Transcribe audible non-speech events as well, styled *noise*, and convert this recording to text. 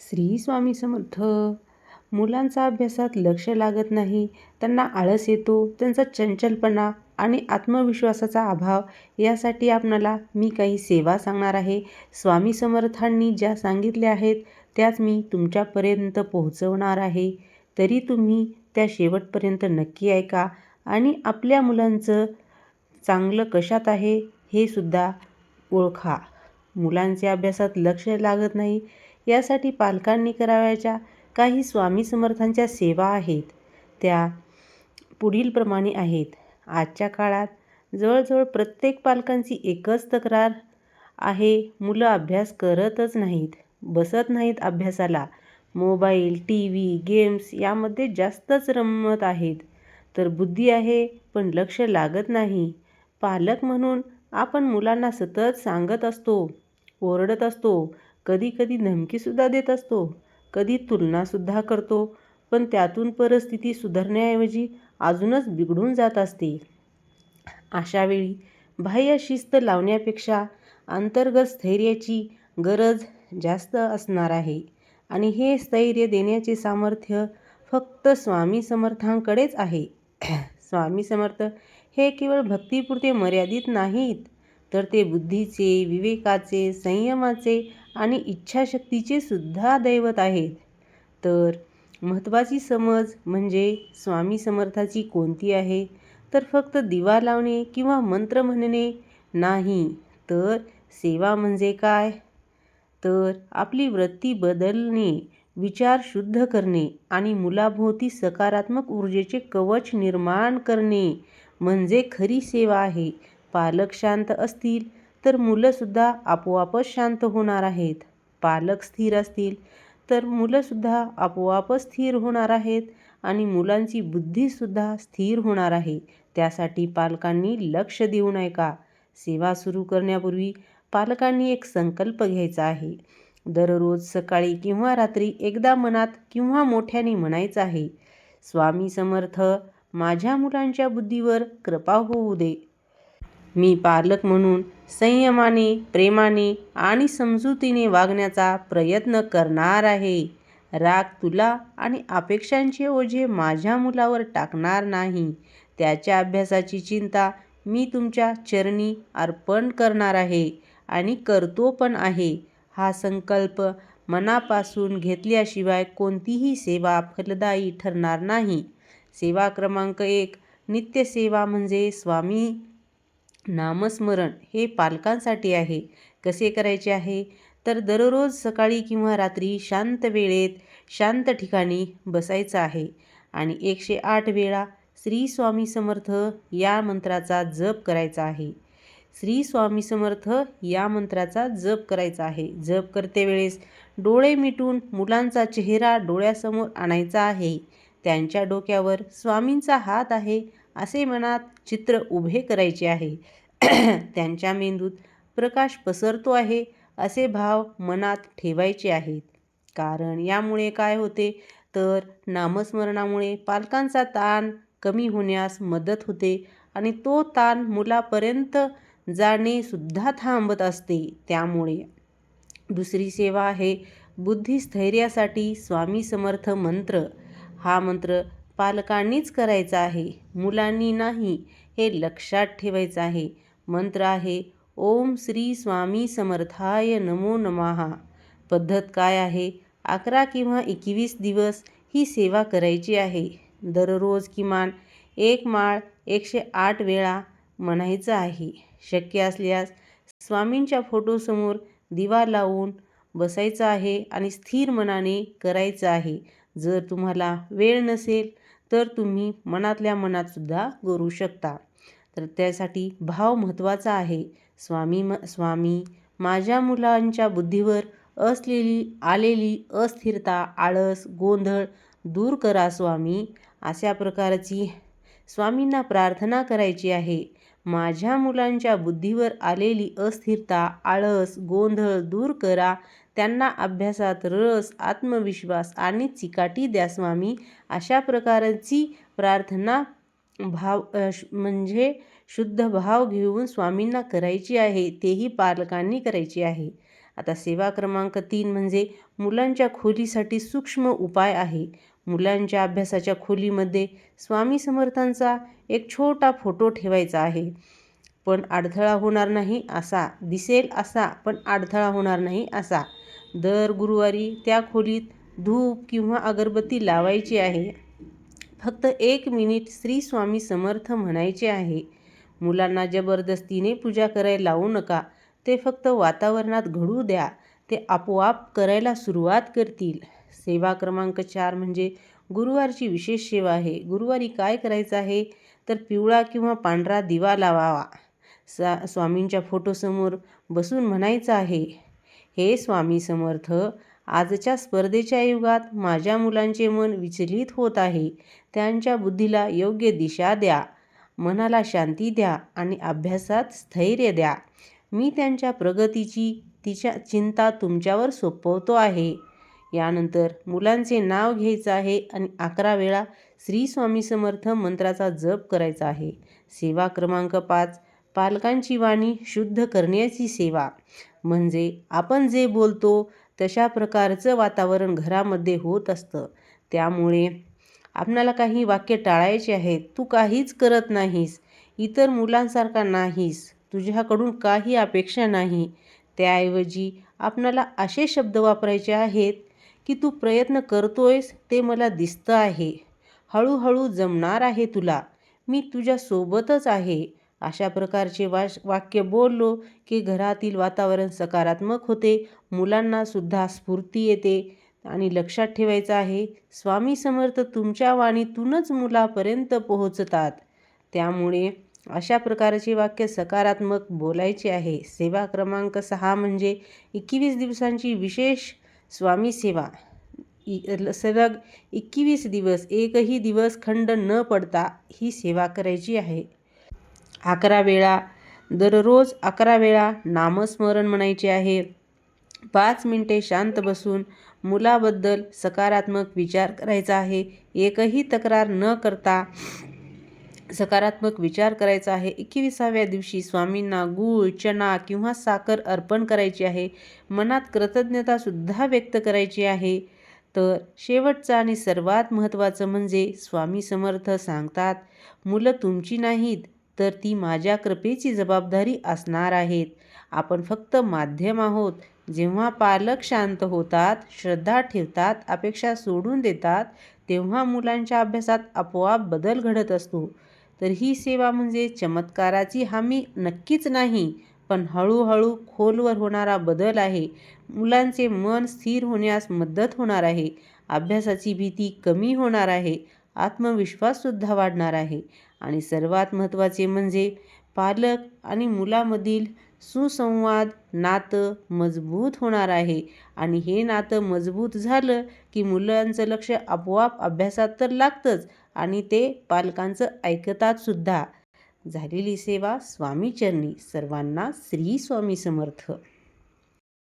श्री स्वामी समर्थ. मुलांचा अभ्यासात लक्ष लागत नाही त्यांना आळस येतो त्यांचा चंचलपणा आणि आत्मविश्वासाचा अभाव यासाठी आपणाला मी काही सेवा सांगणार आहे. स्वामी समर्थांनी ज्या सांगितल्या आहेत त्याच मी तुमच्यापर्यंत पोहोचवणार आहे. तरी तुम्ही त्या शेवटपर्यंत नक्की ऐका आणि आपल्या मुलांचं चांगलं कशात आहे हे सुद्धा ओळखा. मुलांचे अभ्यासात लक्ष लागत नाही यासाठी पालकांनी करावयाच्या काही स्वामी समर्थांच्या सेवा आहेत. त्या पुढीलप्रमाणे आहेत. आजच्या काळात जवळजवळ प्रत्येक पालकांची एकच तक्रार आहे मुलं अभ्यास करतच नाहीत बसत नाहीत अभ्यासाला. मोबाईल टी व्ही गेम्स यामध्ये जास्तच रमत आहेत. तर बुद्धी आहे पण लक्ष लागत नाही. पालक म्हणून आपण मुलांना सतत सांगत असतो ओरडत असतो कधी कधी धमकीसुद्धा देत असतो कधी तुलनासुद्धा करतो पण त्यातून परिस्थिती सुधारण्याऐवजी अजूनच बिघडून जात असते. अशावेळी बाह्य शिस्त लावण्यापेक्षा अंतर्गत स्थैर्याची गरज जास्त असणार आहे आणि हे स्थैर्य देण्याचे सामर्थ्य फक्त स्वामी समर्थांकडेच आहे. स्वामी समर्थ हे केवळ भक्तीपुरते मर्यादित नाहीत तर ते बुद्धीचे विवेकाचे संयमाचे आणि इच्छाशक्तीचे सुद्धा दैवत आहेत. तर महत्त्वाची समज म्हणजे स्वामी समर्थाची कोणती आहे? तर फक्त दिवा लावणे किंवा मंत्र म्हणणे नाही तर सेवा म्हणजे काय? तर आपली वृत्ती बदलणे विचार शुद्ध करणे आणि मुलाभोवती सकारात्मक ऊर्जेचे कवच निर्माण करणे म्हणजे खरी सेवा आहे. पालक शांत असतील तर मुलंसुद्धा आपोआपच शांत होणार आहेत. पालक स्थिर असतील तर मुलंसुद्धा आपोआपच स्थिर होणार आहेत आणि मुलांची बुद्धीसुद्धा स्थिर होणार आहे. त्यासाठी पालकांनी लक्ष देऊ नये का? सेवा सुरू करण्यापूर्वी पालकांनी एक संकल्प घ्यायचा आहे. दररोज सकाळी किंवा रात्री एकदा मनात किंवा मोठ्याने म्हणायचं आहे स्वामी समर्थ माझ्या मुलांच्या बुद्धीवर कृपा होऊ दे. मी पालक म्हणून संयमाने प्रेमाने आणि समजुतीने वागण्याचा प्रयत्न करणार आहे. राग तुला आणि अपेक्षांचे ओझे माझ्या मुलावर टाकणार नाही. त्याच्या अभ्यासाची चिंता मी तुमच्या चरणी अर्पण करणार आहे आणि करतो पण आहे. हा संकल्प मनापासून घेतल्याशिवाय कोणतीही सेवा फलदायी ठरणार नाही. सेवा क्रमांक एक नित्यसेवा म्हणजे स्वामी नामस्मरण हे पालकांसाठी आहे. कसे करायचे आहे? तर दररोज सकाळी किंवा रात्री शांत वेळेत शांत ठिकाणी बसायचं आहे. आणि एकशे आठ वेळा श्री स्वामी समर्थ या मंत्राचा जप करायचा आहे. श्री स्वामी समर्थ या मंत्राचा जप करायचा आहे. जप करते वेळेस डोळे मिटून मुलांचा चेहरा डोळ्यासमोर आणायचा आहे. त्यांच्या डोक्यावर स्वामींचा हात आहे. असे मनात चित्र उभे करायचे आहे. *clears throat* त्यांच्या मेंदूत प्रकाश पसरतो आहे असे भाव मनात ठेवायचे आहेत. कारण यामुळे काय होते? तर नामस्मरणामुळे पालकांचा ताण कमी होण्यास मदत होते आणि तो ताण मुलापर्यंत जाणेसुद्धा थांबत असते. त्यामुळे दुसरी सेवा आहे बुद्धिस्थैर्यासाठी स्वामी समर्थ मंत्र. हा मंत्र पालकांनीच करायचा आहे. मुलांनी नाही हे लक्षात ठेवायचं आहे. मंत्र आहे ओम श्री स्वामी समर्थाय नमो नमहा पद्धत काय आहे? अकरा किंवा एकवीस दिवस ही सेवा करायची आहे. दररोज किमान एक माळ एकशे आठ वेळा म्हणायचं आहे. शक्य असल्यास स्वामींच्या फोटोसमोर दिवा लावून बसायचं आहे आणि स्थिर मनाने करायचं आहे. जर तुम्हाला वेळ नसेल तर तुम्ही मनातल्या मनातसुद्धा करू शकता. तर त्यासाठी भाव महत्त्वाचा आहे. स्वामी म स्वामी माझ्या मुलांच्या बुद्धीवर असलेली आलेली अस्थिरता आळस गोंधळ दूर करा स्वामी. अशा प्रकारची स्वामींना प्रार्थना करायची आहे. माझ्या मुलांच्या बुद्धीवर आलेली अस्थिरता आळस गोंधळ दूर करा. त्यांना अभ्यासात रस आत्मविश्वास आणि चिकाटी द्या स्वामी अशा प्रकारची प्रार्थना भाव म्हणजे शुद्ध भाव घेऊन स्वामींना करायची आहे तेही पालकांनी करायची आहे. आता सेवा क्रमांक तीन म्हणजे मुलांच्या खोलीसाठी सूक्ष्म उपाय आहे. मुलांच्या अभ्यासाच्या खोलीमध्ये स्वामी समर्थांचा एक छोटा फोटो ठेवायचा आहे. पण अडथळा होणार नाही असा दिसेल असा पण अडथळा होणार नाही असा. दर गुरुवारी त्या खोलीत धूप किंवा अगरबत्ती लावायची आहे. फक्त एक मिनिट श्री स्वामी समर्थ म्हणायचे आहे मुलांना जबरदस्तीने पूजा करायला लावू नका. ते फक्त वातावरणात घडू द्या. ते आपोआप करायला सुरुवात करतील. सेवा क्रमांक चार म्हणजे गुरुवारची विशेष सेवा आहे. गुरुवारी काय करायचं आहे? तर पिवळा किंवा पांढरा दिवा लावावा. सा स्वामींच्या फोटोसमोर बसून म्हणायचं आहे हे स्वामी समर्थ आजच्या स्पर्धेच्या युगात माझ्या मुलांचे मन विचलित होत आहे. त्यांच्या बुद्धीला योग्य दिशा द्या मनाला शांती द्या आणि अभ्यासात स्थैर्य द्या. मी त्यांच्या प्रगतीची तिच्या चिंता तुमच्यावर सोपवतो आहे. यानंतर मुलांचे नाव घ्यायचं आहे आणि अकरा वेळा श्री स्वामी समर्थ मंत्राचा जप करायचा आहे. सेवा क्रमांक पाच पालकांची वाणी शुद्ध करण्याची सेवा. म्हणजे आपण जे बोलतो तशा प्रकारचं वातावरण घरामध्ये होत असतं. त्यामुळे आपणाला काही वाक्य टाळायचे आहेत. तू काहीच करत नाहीस. इतर मुलांसारखा नाहीस. तुझ्याकडून काही अपेक्षा नाही. त्याऐवजी आपणाला असे शब्द वापरायचे आहेत की तू प्रयत्न करतोयस ते मला दिसतं आहे. हळूहळू जमणार आहे तुला. मी तुझ्यासोबतच आहे. अशा प्रकारचे वाश वाक्य बोललो की घरातील वातावरण सकारात्मक होते. मुलांनासुद्धा स्फूर्ती येते. आणि लक्षात ठेवायचं आहे स्वामी समर्थ तुमच्या वाणीतूनच मुलापर्यंत पोहोचतात. त्यामुळे अशा प्रकारचे वाक्य सकारात्मक बोलायचे आहे. सेवा क्रमांक सहा म्हणजे एकवीस दिवसांची विशेष स्वामी सेवा. सलग एकवीस दिवस एकही दिवस खंड न पडता ही सेवा करायची आहे. अकरा वेळा. दररोज अकरा वेळा नामस्मरण म्हणायचे आहे. पाच मिनटे शांत बसून मुलाबद्दल सकारात्मक विचार करायचा आहे. एकही तक्रार न करता सकारात्मक विचार करायचा आहे. एकविसाव्या दिवशी स्वामींना गूळ चणा किंवा साखर अर्पण करायची आहे. मनात कृतज्ञतासुद्धा व्यक्त करायची आहे. तर शेवटचं आणि सर्वात महत्त्वाचं म्हणजे स्वामी समर्थ सांगतात मुलं तुमची नाहीत तर ती माझ्या कृपेची जबाबदारी असणार आहेत. आपण फक्त माध्यम आहोत. जेव्हा पालक शांत होतात श्रद्धा ठेवतात अपेक्षा सोडून देतात तेव्हा मुलांच्या अभ्यासात आपोआप बदल घडत असतो. तर ही सेवा म्हणजे चमत्काराची हमी नक्कीच नाही पण हळूहळू खोलवर होणारा बदल आहे. मुलांचे मन स्थिर होण्यास मदत होणार आहे. अभ्यासाची भीती कमी होणार आहे. आत्मविश्वाससुद्धा वाढणार आहे. आणि सर्वात महत्त्वाचे म्हणजे पालक आणि मुलामधील सुसंवाद नातं मजबूत होणार आहे. आणि हे नातं मजबूत झालं की मुलांचं लक्ष आपोआप अभ्यासात तर लागतंच आणि ते पालकांचं ऐकतात सुद्धा. झालेली सेवा स्वामीचरणी सर्वांना श्री स्वामी समर्थ.